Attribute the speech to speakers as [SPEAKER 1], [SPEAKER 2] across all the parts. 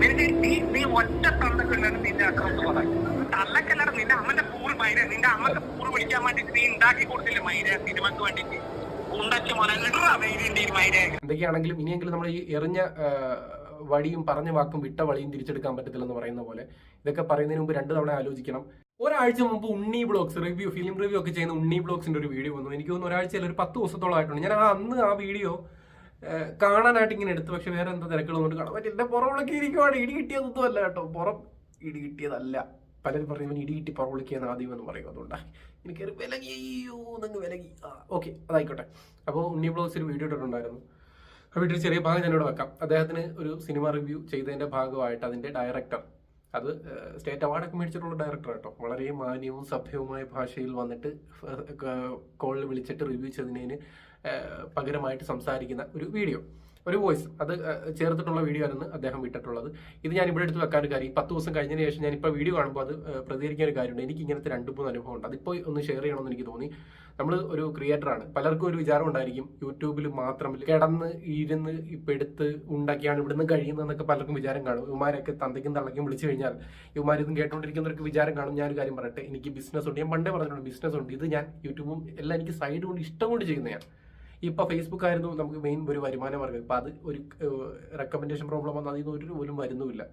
[SPEAKER 1] നിനക്ക് നീ നീ ഒറ്റ തന്തക്കുണ്ടാണ് നിന്റെ അക്കൗണ്ട് പറയുന്നത് തള്ളക്കല്ലാണ് നിന്റെ അമ്മന്റെ പൂറ് മൈര നിന്റെ അമ്മയ്ക്ക് പൂറ് പിടിക്കാൻ വേണ്ടിട്ട് നീ ഉണ്ടാക്കി കൊടുത്തില്ല മൈര സിനിമക്ക് വേണ്ടിട്ട്?
[SPEAKER 2] എന്തൊക്കെയാണെങ്കിലും ഇനിയെങ്കിലും നമ്മൾ ഈ എറിഞ്ഞ വടിയും പറഞ്ഞ വാക്കും വിട്ട വഴിയും തിരിച്ചെടുക്കാൻ പറ്റത്തില്ലെന്ന് പറയുന്ന പോലെ ഇതൊക്കെ പറയുന്നതിന് മുമ്പ് രണ്ടു തവണ ആലോചിക്കണം. ഒരാഴ്ച മുമ്പ് Unni blogs review film review ഒക്കെ ചെയ്യുന്ന ഉണ്ണി ബ്ലോഗ്സിന്റെ ഒരു വീഡിയോ വന്നു. എനിക്ക് തോന്നുന്നു ഒരാഴ്ചയിൽ ഒരു പത്ത് ദിവസത്തോളം ആയിട്ടുണ്ട് ഞാൻ ആ അന്ന് ആ വീഡിയോ കാണാനായിട്ട് ഇങ്ങനെ എടുത്തു. പക്ഷെ വേറെ എന്താ തിരക്കുകളൊന്നും കാണാൻ പറ്റില്ല. എന്റെ പുറവിളക്കി ഇരിക്കുവാണ്. ഇടി കിട്ടിയതൊന്നും അല്ല കേട്ടോ. പുറം ഇടി കിട്ടിയതല്ല. പലരും പറയും ഇടി കിട്ടി പുറവിളിക്കുകയെന്ന് ആദ്യം എന്ന് പറയും. അതുകൊണ്ടാണ് എനിക്ക് ഒരു വിലകി അയ്യോ നിങ്ങൾ വിലകി. ഓക്കെ അതായിക്കോട്ടെ. അപ്പോൾ ഉണ്ണി ബ്ലോഗ്സ് ഒരു വീഡിയോ ഇട്ടിട്ടുണ്ടായിരുന്നു. ആ വീട്ടിൽ ചെറിയ ഭാഗം ഞാനിവിടെ വെക്കാം. അദ്ദേഹത്തിന് ഒരു സിനിമ റിവ്യൂ ചെയ്തതിന്റെ ഭാഗമായിട്ട് അതിന്റെ ഡയറക്ടർ അത് സ്റ്റേറ്റ് അവാർഡൊക്കെ മേടിച്ചിട്ടുള്ള ഡയറക്ടർ കേട്ടോ. വളരെ മാന്യവും സഭ്യവുമായ ഭാഷയിൽ വന്നിട്ട് കോളിൽ വിളിച്ചിട്ട് റിവ്യൂ ചെയ്തതിന് പകരമായിട്ട് സംസാരിക്കുന്ന ഒരു വീഡിയോ ഒരു വോയിസ്. അത് ചേർത്തിട്ടുള്ള വീഡിയോ ആണെന്ന് അദ്ദേഹം വിട്ടിട്ടുള്ളത്. ഇത് ഞാൻ ഇവിടെ എടുത്ത് വെക്കാൻ കാര്യം. ഈ പത്ത് ദിവസം കഴിഞ്ഞതിന് ശേഷം ഞാൻ ഇപ്പോൾ വീഡിയോ കാണുമ്പോൾ അത് പ്രതികരിക്കാൻ ഒരു കാര്യമുണ്ട്. എനിക്ക് ഇങ്ങനത്തെ രണ്ട് മൂന്ന് അനുഭവം ഉണ്ട് അതിപ്പോൾ ഒന്ന് ഷെയർ ചെയ്യണമെന്ന് എനിക്ക് തോന്നി. നമ്മൾ ഒരു ക്രിയേറ്ററാണ് പലർക്കും ഒരു വിചാരം ഉണ്ടായിരിക്കും യൂട്യൂബിൽ മാത്രം കിടന്ന് ഇരുന്ന് ഇപ്പം എടുത്ത് ഉണ്ടാക്കിയാണ് ഇവിടുന്ന് കഴിയുന്നതെന്നൊക്കെ പലർക്കും വിചാരം കാണും. ഇവമാരൊക്കെ തന്തയ്ക്കും തള്ളയ്ക്കും വിളിച്ചു കഴിഞ്ഞാൽ ഇവന്മാർ കേട്ടുകൊണ്ടിരിക്കുന്നവർക്ക് വിചാരം കാണും. ഞാനൊരു കാര്യം പറയട്ടെ. എനിക്ക് ബിസിനസ് ഉണ്ട്. ഞാൻ പണ്ടേ പറഞ്ഞിട്ടുണ്ട് ബിസിനസ് ഉണ്ട്. ഇത് ഞാൻ യൂട്യൂബും എല്ലാം എനിക്ക് സൈഡ് കൊണ്ട് ഇഷ്ടം കൊണ്ട് ചെയ്യുന്നതാണ്. ഇപ്പൊ ഫേസ്ബുക്ക് ആയിരുന്നു നമുക്ക് മെയിൻ ഒരു വരുമാന മാർഗം ഇപ്പൊ അത് ഒരു റെക്കമെൻഡേഷൻ പ്രോബ്ലം വന്നാൽ അതിൽ നിന്ന് ഒരു പോലും വരുന്നുമില്ല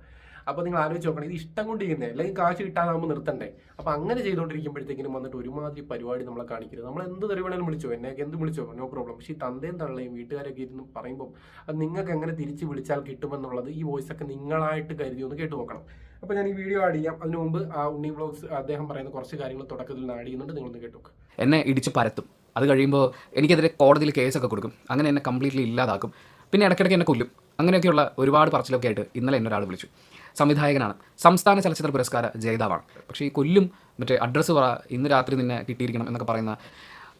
[SPEAKER 2] അപ്പോൾ നിങ്ങൾ ആലോചിച്ച് നോക്കണം ഇത് ഇഷ്ടം കൊണ്ട് ചെയ്യുന്നത് അല്ലെങ്കിൽ കാശ് കിട്ടാതാകുമ്പോൾ നിർത്തണ്ടേ. അപ്പോൾ അങ്ങനെ ചെയ്തുകൊണ്ടിരിക്കുമ്പോഴത്തേക്കിനും വന്നിട്ട് ഒരുമാതിരി പരിപാടി നമ്മളെ കാണിക്കരുത്. നമ്മൾ എന്ത് തെറിവേണേലും വിളിച്ചോ എന്നെ എന്ത് വിളിച്ചോ നോ പ്രോബ്ലം. പക്ഷേ ഈ തന്തയും തള്ളയും വീട്ടുകാരൊക്കെ ഇരുന്ന് പറയുമ്പോൾ അത് നിങ്ങൾക്ക് എങ്ങനെ തിരിച്ച് വിളിച്ചാൽ കിട്ടുമെന്നുള്ളത് ഈ വോയിസ് ഒക്കെ നിങ്ങളായിട്ട് കരുതി ഒന്ന് കേട്ടു നോക്കണം. അപ്പോൾ ഞാൻ ഈ വീഡിയോ ആഡ് ചെയ്യാം. അതിനു മുമ്പ് ആ ഉണ്ണി ബ്ലോഗ്സ് അദ്ദേഹം പറയുന്ന കുറച്ച് കാര്യങ്ങൾ തുടക്കത്തിൽ നിന്ന് ആഡ് ചെയ്യുന്നുണ്ട് നിങ്ങളൊന്ന് കേട്ടു
[SPEAKER 3] എന്നെ ഇടിച്ച് പരത്തും. അത് കഴിയുമ്പോൾ എനിക്കെതിരെ കോടതിയിൽ കേസൊക്കെ കൊടുക്കും. അങ്ങനെ എന്നെ കംപ്ലീറ്റ്ലി ഇല്ലാതാക്കും. പിന്നെ ഇടയ്ക്കിടയ്ക്ക് എന്നെ കൊല്ലും. അങ്ങനെയൊക്കെയുള്ള ഒരുപാട് പറച്ചിലൊക്കെ ആയിട്ട് ഇന്നലെ എന്നെ ഒരാൾ വിളിച്ചു. സംവിധായകനാണ്. സംസ്ഥാന ചലച്ചിത്ര പുരസ്കാര ജേതാവാണ്. പക്ഷേ ഈ കൊല്ലും മറ്റേ അഡ്രസ്സ് പറ ഇന്ന് രാത്രി നിന്നെ കിട്ടിയിരിക്കണം എന്നൊക്കെ പറയുന്ന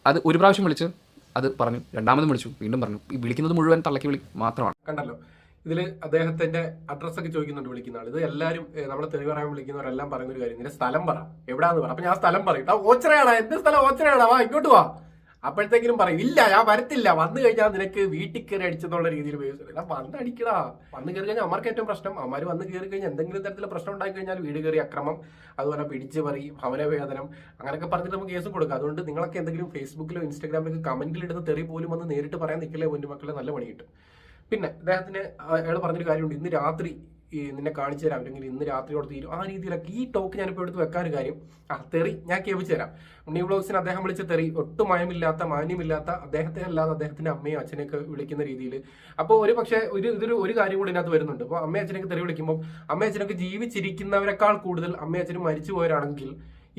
[SPEAKER 3] അത് ഒരു പ്രാവശ്യം വിളിച്ച് അത് പറഞ്ഞു. രണ്ടാമതും വിളിച്ചു. വീണ്ടും പറഞ്ഞു. ഈ വിളിക്കുന്നത് മുഴുവൻ തള്ളക്കി വിളി മാത്രമാണ്.
[SPEAKER 2] കണ്ടല്ലോ. ഇതിൽ അദ്ദേഹത്തിന്റെ അഡ്രസ് ഒക്കെ ചോദിക്കുന്നുണ്ട് വിളിക്കുന്ന ആൾ ഇത് എല്ലാവരും നമ്മളെ തെളിവ് പറയാൻ വിളിക്കുന്നവരെല്ലാം പറയുന്ന ഒരു കാര്യം. ഇതിന്റെ സ്ഥലം പറ. എവിടാന്ന് പറ. അപ്പൊ ഞാൻ സ്ഥലം പറയും. ഓച്ചറയാണ്. എന്റെ സ്ഥലം? ഓച്ചറയാണ്. വാ ഇങ്ങോട്ട് വാ. അപ്പോഴത്തേക്കിനും പറയും ഇല്ല ഞാൻ വരത്തില്ല. വന്നു കഴിഞ്ഞാൽ നിനക്ക് വീട്ടിൽ കയറി അടിച്ചെന്നുള്ള രീതിയിൽ ഉപയോഗിച്ചില്ല വന്ന് അടിക്കടാ. വന്ന് കയറി കഴിഞ്ഞാൽ അമ്മർക്ക് ഏറ്റവും പ്രശ്നം. അമ്മ വന്ന് കയറി കഴിഞ്ഞാൽ എന്തെങ്കിലും തരത്തിലുള്ള പ്രശ്നം ഉണ്ടാക്കി കഴിഞ്ഞാൽ വീട് കയറി അക്രമം അതുപോലെ പിടിച്ച് പറി ഭവനവേദനം അങ്ങനെയൊക്കെ പറഞ്ഞിട്ട് നമുക്ക് കേസ് കൊടുക്കാം. അതുകൊണ്ട് നിങ്ങളൊക്കെ എന്തെങ്കിലും ഫേസ്ബുക്കിലോ ഇൻസ്റ്റാഗ്രാമിലോ കമന്റിൽ ഇടുന്ന തെറി പോലും വന്ന് നേരിട്ട് പറയാൻ നിൽക്കില്ലേ പൊന്നുമക്കളെ? നല്ല പണി കിട്ടും. പിന്നെ അദ്ദേഹത്തിന് അയാൾ പറഞ്ഞൊരു കാര്യമുണ്ട്. ഇന്ന് രാത്രി നിന്നെ കാണിച്ചു തരാം. അല്ലെങ്കിൽ ഇന്ന് രാത്രിയോട് തീരും ആ രീതിയിലൊക്കെ ഈ ടോക്ക് ഞാനിപ്പോൾ എടുത്ത് വെക്കാൻ ഒരു കാര്യം. ആ തെറി ഞാൻ കേൾപ്പിച്ചു തരാം. ഉണ്ണി വ്ളോഗ്സിന് അദ്ദേഹം വിളിച്ച തെറി ഒട്ടും മയമില്ലാത്ത മാന്യമില്ലാത്ത അദ്ദേഹത്തെ അല്ലാതെ അദ്ദേഹത്തിന്റെ അമ്മയും അച്ഛനെയൊക്കെ വിളിക്കുന്ന രീതിയിൽ അപ്പോൾ ഒരു പക്ഷേ ഒരു ഇതൊരു ഒരു കാര്യം കൂടി ഇതിനകത്ത് വരുന്നുണ്ട്. അപ്പോൾ അമ്മയും അച്ഛനൊക്കെ തെറി വിളിക്കുമ്പോൾ അമ്മയും അച്ഛനൊക്കെ ജീവിച്ചിരിക്കുന്നവരെക്കാൾ കൂടുതൽ അമ്മയും അച്ഛനും മരിച്ചു പോയവരാണെങ്കിൽ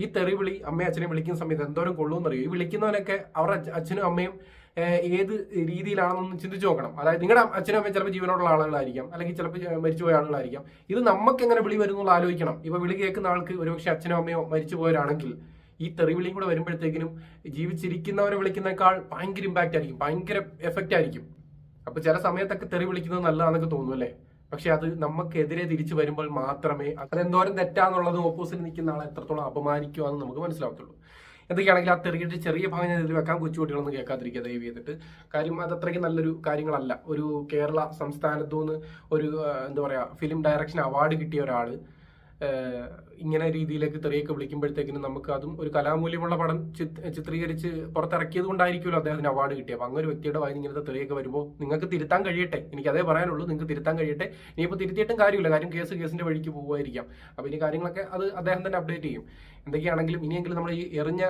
[SPEAKER 2] ഈ തെറി വിളി അമ്മയും അച്ഛനെ വിളിക്കുന്ന സമയത്ത് എന്തോരം കൊള്ളുമെന്നറിയോ? ഈ വിളിക്കുന്നവനൊക്കെ അവരുടെ അച്ഛനും അമ്മയും ഏത് രീതിയിലാണെന്നൊന്ന് ചിന്തിച്ചു നോക്കണം. അതായത് നിങ്ങളുടെ അച്ഛനും അമ്മയും ചിലപ്പോൾ ജീവനോടുള്ള ആളുകളായിരിക്കാം. അല്ലെങ്കിൽ ചിലപ്പോൾ മരിച്ചു മരിച്ചുപോയ ആളുകളായിരിക്കാം. ഇത് നമുക്ക് എങ്ങനെ വിളി വരുന്നുള്ള ആലോചിക്കണം. ഇപ്പൊ വിളി കേൾക്കുന്ന ആൾക്ക് ഒരുപക്ഷെ അച്ഛനോ അമ്മയോ മരിച്ചു പോയവരാണെങ്കിൽ ഈ തെറി വിളിയും കൂടെ വരുമ്പോഴത്തേക്കിനും ജീവിച്ചിരിക്കുന്നവരെ വിളിക്കുന്നേക്കാൾ ഭയങ്കര ഇമ്പാക്റ്റ് ആയിരിക്കും. ഭയങ്കര എഫക്റ്റ് ആയിരിക്കും. അപ്പോൾ ചില സമയത്തൊക്കെ തെറി വിളിക്കുന്നത് നല്ലതാണെന്നൊക്കെ തോന്നും അല്ലേ? പക്ഷെ അത് നമുക്കെതിരെ തിരിച്ചു വരുമ്പോൾ മാത്രമേ അതെന്തോരം തെറ്റാന്നുള്ളത് ഓപ്പോസിറ്റ് നിൽക്കുന്ന ആളെ എത്രത്തോളം അപമാനിക്കുവാന്ന് നമുക്ക് മനസ്സിലാവത്തുള്ളൂ. എന്തൊക്കെയാണെങ്കിൽ ആ തെറിയിട്ട് ചെറിയ ഭാഗം ഞാൻ ഇതിൽ വെക്കാൻ കൊച്ചുകുട്ടികളൊന്നും കേൾക്കാതിരിക്കുക ദയവ് ചെയ്തിട്ട്. കാര്യം അത് അത്രയ്ക്ക് നല്ലൊരു കാര്യങ്ങളല്ല. ഒരു കേരള സംസ്ഥാനത്തു നിന്ന് ഒരു എന്താ പറയുക ഫിലിം ഡയറക്ഷൻ അവാർഡ് കിട്ടിയ ഏഹ്, ഇങ്ങനെ രീതിയിലേക്ക് തെറിയൊക്കെ വിളിക്കുമ്പോഴത്തേക്കിനും നമുക്ക് അതും ഒരു കലാമൂല്യമുള്ള പടം ചിത്രീകരിച്ച് പുറത്തിറക്കിയത് കൊണ്ടായിരിക്കുമല്ലോ അദ്ദേഹത്തിന് അവാർഡ് കിട്ടിയത്. അപ്പൊ അങ്ങനെ ഒരു വ്യക്തിയുടെ വായി ഇങ്ങനത്തെ തെറിയൊക്കെ വരുമ്പോൾ നിങ്ങൾക്ക് തിരുത്താൻ കഴിയട്ടെ. എനിക്ക് അതേ പറയാനുള്ളൂ നിങ്ങൾക്ക് തിരുത്താൻ കഴിയട്ടെ. ഇനിയിപ്പോൾ തിരുത്തിയിട്ടും കാര്യമില്ല. കാര്യം കേസ് കേസിന്റെ വഴിക്ക് പോകുമായിരിക്കാം അപ്പോൾ ഇനി കാര്യങ്ങളൊക്കെ അത് അദ്ദേഹം തന്നെ അപ്ഡേറ്റ് ചെയ്യും. എന്തൊക്കെയാണെങ്കിലും ഇനിയെങ്കിലും നമ്മൾ ഈ എറിഞ്ഞ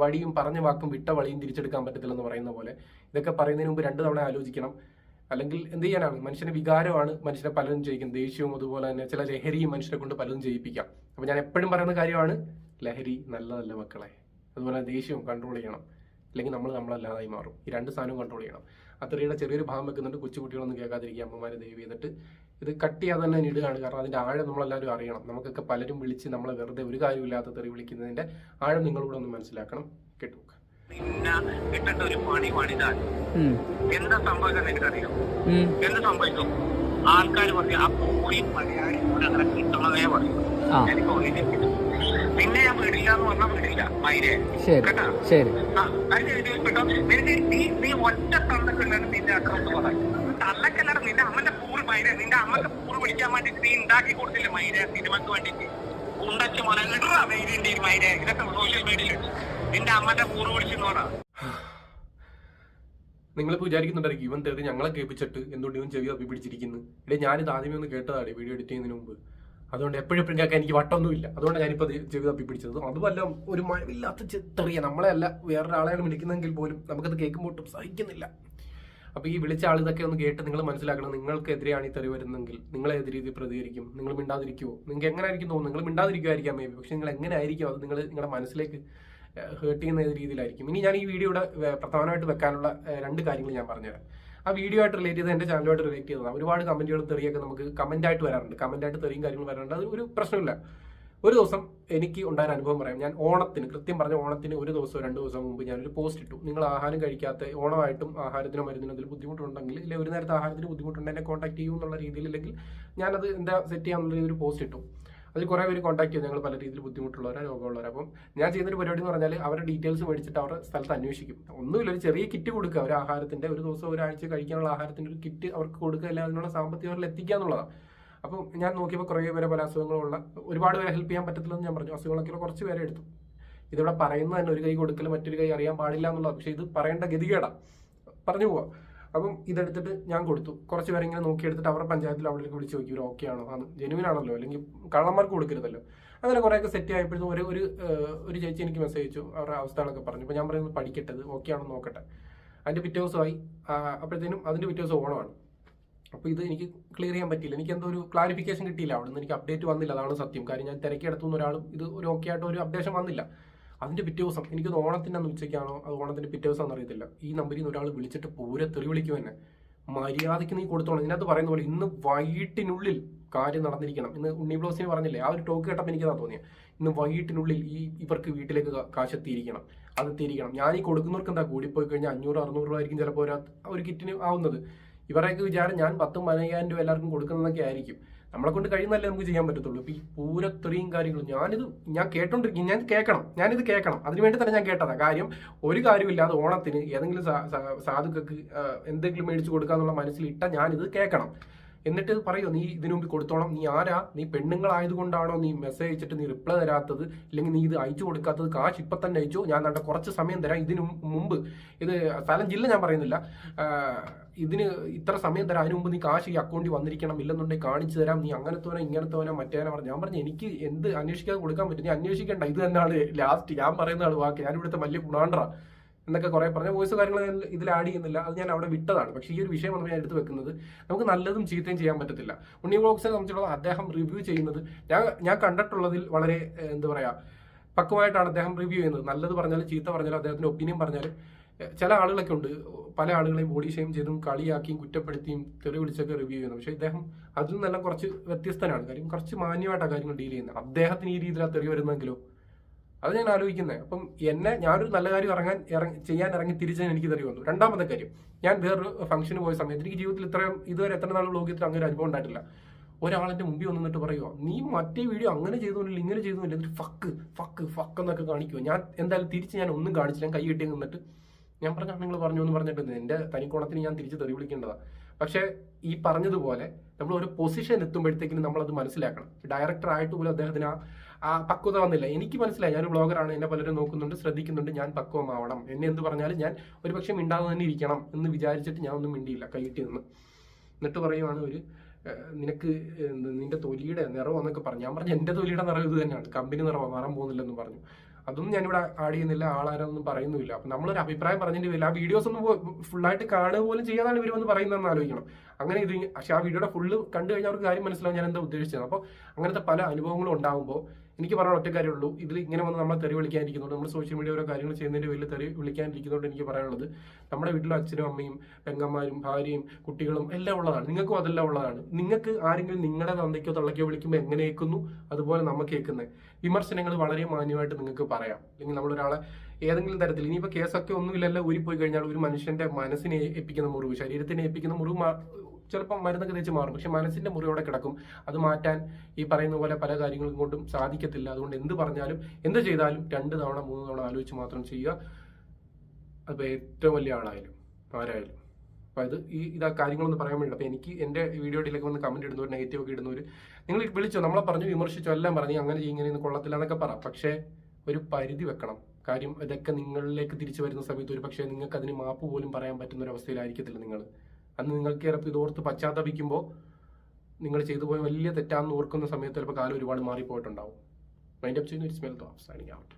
[SPEAKER 2] വഴിയും പറഞ്ഞ വാക്കും വിട്ട വഴിയും തിരിച്ചെടുക്കാൻ പറ്റത്തില്ലെന്ന് പറയുന്ന പോലെ ഇതൊക്കെ പറയുന്നതിന് മുമ്പ് രണ്ട് തവണ ആലോചിക്കണം. അല്ലെങ്കിൽ എന്ത് ചെയ്യാനാണ്? മനുഷ്യന് വികാരമാണ് മനുഷ്യനെ പലരും ചെയ്യിക്കും ദേഷ്യവും അതുപോലെ തന്നെ ചില ലഹരിയും മനുഷ്യരെ കൊണ്ട് പലരും ചെയ്യിപ്പിക്കാം അപ്പൊ ഞാൻ എപ്പോഴും പറയുന്ന കാര്യമാണ് ലഹരി നല്ലതല്ല മക്കളെ. അതുപോലെ ദേഷ്യവും കൺട്രോൾ ചെയ്യണം. അല്ലെങ്കിൽ നമ്മൾ നമ്മളല്ലാതായി മാറും. ഈ രണ്ട് സാധനവും കൺട്രോൾ ചെയ്യണം. അത്രയുടെ ചെറിയൊരു ഭാഗം വെക്കുന്നുണ്ട്. കൊച്ചുകുട്ടികളൊന്നും കേൾക്കാതിരിക്കുക അമ്മമാരെ ദയവ് ചെയ്തിട്ട് ഇത് കട്ട് ചെയ്യാതെ തന്നെ ഇടുകയാണ്. കാരണം അതിന്റെ ആഴം നമ്മളെല്ലാവരും അറിയണം. നമുക്കൊക്കെ പലരും വിളിച്ച് നമ്മളെ വെറുതെ ഒരു കാര്യമില്ലാത്ത തെറി വിളിക്കുന്നതിന്റെ ആഴം നിങ്ങളൂടെ ഒന്ന് മനസ്സിലാക്കണം. കേട്ടു.
[SPEAKER 1] നിന്ന ഇട്ടിട്ട് ഒരു പണി പണിതാൽ എന്താ സംഭവിക്കാൻ നിനക്കറിയോ? എന്ത് സംഭവിക്കും ആൾക്കാർ പറയും ആ പോയി മലയാളി കൂടെ അങ്ങനെ കിട്ടണതേ പറയും. എനിക്ക് ഒന്നിനും നിന്നെ ഞാൻ വിടില്ല എന്ന് പറഞ്ഞാൽ വിടില്ല മൈരെ. കേട്ടാ? അതിന് എഴുതി വെച്ചിട്ടോ നിനക്ക് നീ നീ ഒറ്റ തന്തക്കുണ്ടാണ് നിന്റെ അക്കൗണ്ട് പറയും തള്ളക്കല്ലട നിന്റെ അമ്മന്റെ പൂറ് മൈര നിന്റെ അമ്മയ്ക്ക് പൂറ് പിടിക്കാൻ വേണ്ടിട്ട് നീ ഉണ്ടാക്കി കൊടുത്തില്ല മൈര സിനിമക്ക് വേണ്ടിട്ട്? ഉണ്ടച്ച മോനെ ഇടറാ വെയിലുണ്ട് മൈര. ഇതൊക്കെ സോഷ്യൽ മീഡിയയിലുണ്ട് നിന്റെ അമ്മന്റെ കൂറ് പിടിച്ചെന്ന് പറ.
[SPEAKER 2] നിങ്ങളിപ്പോൾ വിചാരിക്കുന്നുണ്ടായിരിക്കും ഇവൻ തേടി ഞങ്ങളെ കേൾപ്പിച്ചിട്ട് എന്തുകൊണ്ട് ഇവൻ ചെവി തപ്പി പിടിച്ചിരിക്കുന്നു? ഇടേ ഞാനിത് ആദ്യമേ ഒന്ന് കേട്ടതാണ് വീഡിയോ എഡിറ്റ് ചെയ്യുന്നതിന് മുമ്പ്. അതുകൊണ്ട് എപ്പോഴും കേൾക്കാൻ എനിക്ക് വട്ടൊന്നുമില്ല അതുകൊണ്ട് ഞാനിപ്പോൾ ചെവി തപ്പി പിടിച്ചത്. അതുമല്ല ഒരു മഴവില്ലാത്ത ചെറിയ നമ്മളെ അല്ല വേറൊരാളെയാണ് വിളിക്കുന്നതെങ്കിൽ പോലും നമുക്കത് കേൾക്കുമ്പോൾ ഒട്ടും സഹിക്കുന്നില്ല. അപ്പോൾ ഈ വിളിച്ച ആൾ ഇതൊക്കെ ഒന്ന് കേട്ട് നിങ്ങൾ മനസ്സിലാക്കണം. നിങ്ങൾക്കെതിരെയാണ് ഈ തെറി വരുന്നെങ്കിൽ നിങ്ങൾ ഏത് രീതിയിൽ പ്രതികരിക്കും? നിങ്ങൾ മിണ്ടാതിരിക്കുമോ നിങ്ങൾക്ക് എങ്ങനെ ആയിരിക്കും തോന്നുന്നു നിങ്ങൾ മിണ്ടാതിരിക്കുമായിരിക്കാം മേ ബി പക്ഷെ നിങ്ങൾ എങ്ങനെ ആയിരിക്കും അത് നിങ്ങൾ നിങ്ങളുടെ മനസ്സിലേക്ക് ഹേർട്ട് ചെയ്യുന്ന രീതിയിലായിരിക്കും. ഇനി ഞാൻ ഈ വീഡിയോയുടെ പ്രധാനമായിട്ട് വെക്കാനുള്ള രണ്ട് കാര്യങ്ങൾ ഞാൻ പറഞ്ഞുതരാം. ആ വീഡിയോ ആയിട്ട് റിലേറ്റ് ചെയ്ത് എന്റെ ചാനലുമായിട്ട് റിലേറ്റ് ചെയ്തതാണ്. ഒരുപാട് കമന്റുകൾ തെറിയൊക്കെ നമുക്ക് കമന്റ് ആയിട്ട് വരാറുണ്ട്. കമന്റ് ആയിട്ട് തെറിയും കാര്യങ്ങളും വരാറുണ്ട്. അത് ഒരു പ്രശ്നമില്ല ഒരു ദിവസം എനിക്ക് ഉണ്ടായ അനുഭവം പറയാം. ഞാൻ ഓണത്തിന് കൃത്യം പറഞ്ഞ ഓണത്തിന് ഒരു ദിവസം രണ്ട് ദിവസം മുമ്പ് ഞാനൊരു പോസ്റ്റ് ഇട്ടു. നിങ്ങൾ ആഹാരം കഴിക്കാത്ത ഓണമായിട്ടും ആഹാരത്തിനോ മരുന്നിനോ എന്തെങ്കിലും ബുദ്ധിമുട്ടുണ്ടെങ്കിൽ ഇല്ല ഒരു നേരത്തെ ആഹാരത്തിന് ബുദ്ധിമുട്ടുണ്ടെങ്കിൽ എന്നെ കോൺടാക്ട് ചെയ്യൂ എന്നുള്ള രീതിയിൽ അല്ലെങ്കിൽ ഞാനത് എന്താ സെറ്റ് ചെയ്യാമെന്നുള്ള ഒരു പോസ്റ്റ് ഇട്ടു. അതിൽ കുറേ പേര് കോൺടാക്ട് ചെയ്തു. ഞങ്ങൾ പല രീതിയിൽ ബുദ്ധിമുട്ടുള്ളവരാ രോഗമുള്ളവരാ. അപ്പം ഞാൻ ചെയ്യുന്നൊരു പരിപാടി എന്ന് പറഞ്ഞാൽ അവരുടെ ഡീറ്റെയിൽസ് മേടിച്ചിട്ട് അവരുടെ സ്ഥലത്ത് അന്വേഷിക്കും. ഒന്നുമില്ല ഒരു ചെറിയ കിറ്റ് കൊടുക്കുക. ഒരു ആഹാരത്തിന്റെ ഒരു ദിവസം ഒരാഴ്ച കഴിക്കാനുള്ള ആഹാരത്തിന്റെ ഒരു കിറ്റ് അവർക്ക് കൊടുക്കുക. അല്ലെങ്കിൽ അതിനുള്ള സാമ്പത്തികം അവരിൽ എത്തിക്കുക എന്നുള്ളതാണ് അപ്പം ഞാൻ നോക്കിയപ്പോൾ കുറേ പേരെ പല അസുഖങ്ങളുള്ള ഒരുപാട് പേരെ ഹെൽപ്പ് ചെയ്യാൻ പറ്റത്തില്ലെന്ന് ഞാൻ പറഞ്ഞു. അസുഖങ്ങളൊക്കെ കുറച്ച് പേരെ എടുത്തു. ഇതിവിടെ പറയുന്നത് തന്നെ ഒരു കൈ കൊടുക്കൽ മറ്റൊരു കൈ അറിയാൻ പാടില്ല എന്നുള്ളത്. പക്ഷേ ഇത് പറയേണ്ട ഗതികേടാ. പറഞ്ഞു പോവാം. അപ്പം ഇതെടുത്തിട്ട് ഞാൻ കൊടുത്തു. കുറച്ച് പേരെ ഇങ്ങനെ നോക്കിയെടുത്തിട്ട് അവരുടെ പഞ്ചായത്തിൽ അവിടേക്ക് വിളിച്ച് നോക്കി ഇവർ ഓക്കെ ആണോ? ആണ് ജെനുവിൻ ആണല്ലോ. അല്ലെങ്കിൽ കള്ളന്മാർക്ക് കൊടുക്കരുതല്ലോ. അങ്ങനെ കുറേയൊക്കെ സെറ്റ് ആയപ്പോഴത്തും ഒരു ഒരു ഒരു ചേച്ചി എനിക്ക് മെസ്സേജ് അയച്ചു. അവരുടെ അവസ്ഥകളൊക്കെ പറഞ്ഞു. അപ്പോൾ ഞാൻ പറയുന്നത് പഠിക്കട്ടത്. ഓക്കെ ആണോ നോക്കട്ടെ. അതിന്റെ പിറ്റേ ദിവസമായി. അപ്പോഴത്തേനും അതിന്റെ പിറ്റേ ദിവസം ഓണമാണ്. അപ്പോൾ ഇത് എനിക്ക് ക്ലിയർ ചെയ്യാൻ പറ്റിയില്ല. എനിക്ക് എന്തോ ഒരു ക്ലാരിഫിക്കേഷൻ കിട്ടിയില്ല. അവിടെ നിന്ന് എനിക്ക് അപ്ഡേറ്റ് വന്നില്ല. അതാണ് സത്യം. കാര്യം ഞാൻ തിരക്കിയെടുത്തുന്ന ഒരാളും ഇത് ഒരു ഓക്കെ ആയിട്ട് ഒരു അപ്ഡേഷൻ വന്നില്ല. അതിന്റെ പിറ്റേ ദിവസം എനിക്ക് ഓണത്തിന്റെ അന്ന് ഉച്ചയ്ക്കാണോ അത് ഓണത്തിന്റെ പിറ്റേ ദിവസം അറിയത്തില്ല. ഈ നമ്പറിൽ നിന്ന് ഒരാൾ വിളിച്ചിട്ട് പൂരെ തെറി വിളിക്കും എന്നെ. മര്യാദയ്ക്ക് നീ കൊടുത്തോളും. ഇതിനകത്ത് പറയുന്ന പോലെ ഇന്ന് വൈകിട്ടിനുള്ളിൽ കാര്യം നടന്നിരിക്കണം. ഇന്ന് ഉണ്ണി ബ്ലോസിന് പറഞ്ഞില്ലേ? ആ ഒരു ടോക്ക് കേട്ടപ്പോൾ എനിക്കതാ തോന്നിയത് ഇന്ന് വൈകിട്ടിനുള്ളിൽ ഈ ഇവർക്ക് വീട്ടിലേക്ക് കാശെത്തിയിരിക്കണം. തീരിക്കണം ഞാൻ ഈ കൊടുക്കുന്നവർക്ക് എന്താ കൂടിപ്പോയി കഴിഞ്ഞാൽ അഞ്ഞൂറ് അറുന്നൂറ് രൂപ ആയിരിക്കും ചിലപ്പോൾ ഒരു ഒരു കിറ്റിന് ആവുന്നത്. ഇവരൊക്കെ വിചാരം ഞാൻ പത്തും പതിനയ്യായിരം രൂപ എല്ലാവർക്കും കൊടുക്കുന്നതൊക്കെ ആയിരിക്കും. നമ്മളെ കൊണ്ട് കഴിയുന്നല്ലേ നമുക്ക് ചെയ്യാൻ പറ്റത്തുള്ളൂ. ഇപ്പൊ ഈ പൂരത്തെറിയും കാര്യങ്ങളും ഞാനിത് ഞാൻ കേട്ടോണ്ടിരിക്കും. ഞാൻ കേൾക്കണം ഞാനിത് കേൾക്കണം അതിന് വേണ്ടി തന്നെ ഞാൻ കേട്ടതാ. കാര്യം ഒരു കാര്യമില്ലാതെ ഓണത്തിന് ഏതെങ്കിലും സാധുക്കൾക്ക് എന്തെങ്കിലും മേടിച്ചു കൊടുക്കാന്നുള്ള മനസ്സിൽ ഇട്ട ഞാനിത് കേൾക്കണം എന്നിട്ട് പറയോ നീ ഇതിനു മുമ്പ് കൊടുത്തോളം നീ ആരാ? നീ പെണ്ണുങ്ങളായതുകൊണ്ടാണോ നീ മെസ്സേജ് അയച്ചിട്ട് നീ റിപ്ലൈ തരാത്തത്? ഇല്ലെങ്കിൽ നീ ഇത് അയച്ചു കൊടുക്കാത്തത്? കാശ് ഇപ്പൊ തന്നെ അയച്ചു? ഞാൻ നല്ല കുറച്ച് സമയം തരാം ഇതിനു മുമ്പ്. ഇത് സ്ഥലം ജില്ല ഞാൻ പറയുന്നില്ല. ഇതിന് ഇത്ര സമയം തരാം അതിനു മുമ്പ് നീ കാശ് ഈ അക്കൗണ്ടിൽ വന്നിരിക്കണം. ഇല്ലെന്നുണ്ടെങ്കിൽ കാണിച്ചു തരാം. നീ അങ്ങനത്തോനോ ഇങ്ങനത്തോനോ മറ്റേനോ പറഞ്ഞു. ഞാൻ പറഞ്ഞു എനിക്ക് എന്ത് അന്വേഷിക്കാതെ കൊടുക്കാൻ പറ്റും? നീ അന്വേഷിക്കേണ്ട. ഇത് തന്നെയാണ് ലാസ്റ്റ് ഞാൻ പറയുന്ന പറയുന്നതാണ് വാക്ക്. ഞാൻ ഇവിടുത്തെ വലിയ ഗുണാണ്ടറ. എന്നൊക്കെ കുറെ പറഞ്ഞ വോയിസ് കാര്യങ്ങൾ ഇതിൽ ആഡ് ചെയ്യുന്നില്ല. അത് ഞാൻ അവിടെ വിട്ടതാണ്. പക്ഷേ ഈ ഒരു വിഷയം വന്നപ്പോൾ ഞാൻ എടുത്ത് വെക്കുന്നത്. നമുക്ക് നല്ലതും ചീത്തയും ചെയ്യാൻ പറ്റത്തില്ല. ഉണ്ണി വ്ളോഗ്സിനെ സംബന്ധിച്ചുള്ള അദ്ദേഹം റിവ്യൂ ചെയ്യുന്നത് ഞാൻ ഞാൻ കണ്ടിട്ടുള്ളതിൽ വളരെ എന്താ പറയുക പക്വമായിട്ടാണ് അദ്ദേഹം റിവ്യൂ ചെയ്യുന്നത്. നല്ലത് പറഞ്ഞാലും ചീത്ത പറഞ്ഞാലും അദ്ദേഹത്തിന്റെ ഒപ്പീനിയൻ പറഞ്ഞാലും ചില ആളുകളൊക്കെ ഉണ്ട്. പല ആളുകളെയും ബോഡി ഷെയിം ചെയ്തും കളിയാക്കിയും കുറ്റപ്പെടുത്തിയും തെറി വിളിച്ചൊക്കെ റിവ്യൂ ചെയ്യുന്നത്. പക്ഷേ ഇദ്ദേഹം അതിൽ നിന്നെല്ലാം കുറച്ച് വ്യത്യസ്തനാണ്. കാര്യം കുറച്ച് മാന്യമായിട്ടാണ് കാര്യങ്ങൾ ഡീൽ ചെയ്യുന്നത്. അദ്ദേഹത്തിന് ഈ രീതിയിലാണ് തെറി വരുന്നെങ്കിലോ അത് ഞാൻ ആലോചിക്കുന്നത് അപ്പം എന്നെ ഞാനൊരു നല്ല കാര്യം ഇറങ്ങാൻ ഇറങ്ങി ചെയ്യാൻ ഇറങ്ങി തിരിച്ചതിന് എനിക്ക് തെറി വന്നു. രണ്ടാമത്തെ കാര്യം ഞാൻ വേറൊരു ഫംഗ്ഷന് പോയ സമയത്ത് എനിക്ക് ജീവിതത്തിൽ ഇത്രയും ഇതുവരെ എത്ര നാൾ ലോകത്തിൽ അങ്ങനെ ഒരു അനുഭവം ഉണ്ടായിട്ടില്ല. ഒരാളെന്റെ മുമ്പിൽ വന്നിട്ട് പറയുമോ നീ മറ്റേ വീഡിയോ അങ്ങനെ ചെയ്തോന്നില്ല ഇങ്ങനെ ചെയ്തോന്നില്ല. എന്നിട്ട് ഫക്ക് ഫക്ക് ഫക്ക് എന്നൊക്കെ കാണിക്കുമോ ഞാൻ എന്തായാലും തിരിച്ച് ഞാൻ ഒന്നും കാണിച്ചില്ല. കൈ കെട്ടി നിന്നിട്ട് ഞാൻ പറഞ്ഞ നിങ്ങൾ പറഞ്ഞു എന്ന് പറഞ്ഞിട്ടുണ്ട് എന്റെ തനിക്കോണത്തിന് ഞാൻ തിരിച്ച് തെറി വിളിക്കേണ്ടതാ. പക്ഷേ ഈ പറഞ്ഞതുപോലെ നമ്മൾ ഒരു പൊസിഷൻ എത്തുമ്പോഴത്തേക്കിനും നമ്മൾ അത് മനസ്സിലാക്കണം. ഡയറക്ടർ ആയിട്ട് പോലും അദ്ദേഹത്തിന് ആ ആ പക്വത വന്നില്ല. എനിക്ക് മനസ്സിലായി. ഞാൻ ബ്ലോഗറാണ് എന്നെ പലരും നോക്കുന്നുണ്ട് ശ്രദ്ധിക്കുന്നുണ്ട്. ഞാൻ പക്വമാവണം. എന്നെ എന്ത് പറഞ്ഞാലും ഞാൻ ഒരു പക്ഷേ മിണ്ടാതെ തന്നെ ഇരിക്കണം എന്ന് വിചാരിച്ചിട്ട് ഞാൻ ഒന്നും മിണ്ടിയില്ല കൈയിട്ട് നിന്ന്. എന്നിട്ട് പറയുവാണ് ഒരു നിനക്ക് നിന്റെ തൊലിയുടെ നിറവോ എന്നൊക്കെ പറഞ്ഞു. ഞാൻ പറഞ്ഞു എന്റെ തൊലിയുടെ നിറവ് ഇത് തന്നെയാണ്. കമ്പനി നിറവോ മാറാൻ പോകുന്നില്ലെന്ന് പറഞ്ഞു. അതൊന്നും ഞാനിവിടെ ആഡ് ചെയ്യുന്നില്ല ആളാരൊന്നും പറയുന്നില്ല അപ്പം നമ്മളൊരു അഭിപ്രായം പറഞ്ഞിട്ട് വരില്ല ആ വീഡിയോസ് ഒന്നും ഫുള്ളായിട്ട് കാണുക പോലും ചെയ്യാതാണ് ഇവർ വന്ന് പറയുന്നതെന്ന് ആലോചിക്കണം. അങ്ങനെ ഇത് പക്ഷേ ആ വീഡിയോയുടെ ഫുള്ള് കണ്ടു കഴിഞ്ഞാൽ അവർക്ക് കാര്യം മനസ്സിലാവും ഞാൻ എന്താ ഉദ്ദേശിച്ചത്. അപ്പോൾ അങ്ങനത്തെ പല അനുഭവങ്ങളും ഉണ്ടാകുമ്പോൾ എനിക്ക് പറയാൻ ഒറ്റ കാര്യമുള്ളൂ. ഇതിൽ ഇങ്ങനെ വന്ന് നമ്മളെ തെറി വിളിക്കാനിരിക്കുന്നുണ്ട് നമ്മൾ സോഷ്യൽ മീഡിയ ഓരോ കാര്യങ്ങൾ ചെയ്യുന്നതിന്റെ വലിയ തെറി വിളിക്കാനിരിക്കുന്നതുകൊണ്ട് എനിക്ക് പറയാനുള്ളത് നമ്മുടെ വീട്ടിലും അച്ഛനും അമ്മയും പെങ്ങന്മാരും ഭാര്യയും കുട്ടികളും എല്ലാം ഉള്ളതാണ്. നിങ്ങൾക്കും അതെല്ലാം ഉള്ളതാണ്. നിങ്ങൾക്ക് ആരെങ്കിലും നിങ്ങളുടെ തന്തയ്ക്കോ തള്ളയ്ക്കോ വിളിക്കുമ്പോൾ എങ്ങനെ കേൾക്കുന്നു? അതുപോലെ നമുക്ക് കേൾക്കുന്നത് വിമർശനങ്ങൾ വളരെ മാന്യമായിട്ട് നിങ്ങൾക്ക് പറയാം. അല്ലെങ്കിൽ നമ്മളൊരാളെ ഏതെങ്കിലും തരത്തിൽ ഇനിയിപ്പോൾ കേസൊക്കെ ഒന്നുമില്ലല്ലോ ഊരിപ്പോയി കഴിഞ്ഞാൽ ഒരു മനുഷ്യന്റെ മനസ്സിനെ ഏൽപ്പിക്കുന്ന മുറിവ് ശരീരത്തിനെ ഏൽപ്പിക്കുന്ന മുറിവ് ചിലപ്പോൾ മരുന്നൊക്കെ തേച്ച് മാറും. പക്ഷെ മനസ്സിന്റെ മുറിയോടെ കിടക്കും. അത് മാറ്റാൻ ഈ പറയുന്ന പോലെ പല കാര്യങ്ങളും കൊണ്ടും സാധിക്കത്തില്ല. അതുകൊണ്ട് എന്ത് പറഞ്ഞാലും എന്ത് ചെയ്താലും രണ്ട് തവണ മൂന്ന് തവണ ആലോചിച്ച് മാത്രം ചെയ്യുക. അത് ഏറ്റവും വലിയ ആളായാലും ആരായാലും. അപ്പോൾ ഇത് ഈ ഇതാ കാര്യങ്ങളൊന്ന് പറയാൻ വേണ്ടി അപ്പോൾ എനിക്ക് എന്റെ വീഡിയോയിലേക്ക് വന്ന് കമന്റ് ഇടുന്നവർ നെഗറ്റീവ് ഒക്കെ ഇടുന്നവർ നിങ്ങൾ വിളിച്ചോ നമ്മളെ പറഞ്ഞു വിമർശിച്ചോ എല്ലാം പറഞ്ഞു അങ്ങനെ ഇങ്ങനെ കൊള്ളത്തില്ല എന്നൊക്കെ പറ. പക്ഷേ ഒരു പരിധി വെക്കണം. കാര്യം ഇതൊക്കെ നിങ്ങളിലേക്ക് തിരിച്ചു വരുന്ന സമയത്ത് ഒരു പക്ഷേ നിങ്ങൾക്ക് അതിന് മാപ്പ് പോലും പറയാൻ പറ്റുന്ന ഒരു അവസ്ഥയിലായിരിക്കത്തില്ല നിങ്ങൾ. അന്ന് നിങ്ങൾക്ക് ചിലപ്പോൾ ഇതോർത്ത് പശ്ചാത്തപിക്കുമ്പോൾ നിങ്ങൾ ചെയ്തു പോയ വലിയ തെറ്റാന്ന് ഓർക്കുന്ന സമയത്ത് ചിലപ്പോൾ കാലം ഒരുപാട് മാറിപ്പോയിട്ടുണ്ടാവും. മൈൻഡ് അപ്പ് ചെയ്യുന്ന ഒരു സ്മെൽ സൈനിങ് ഔട്ട്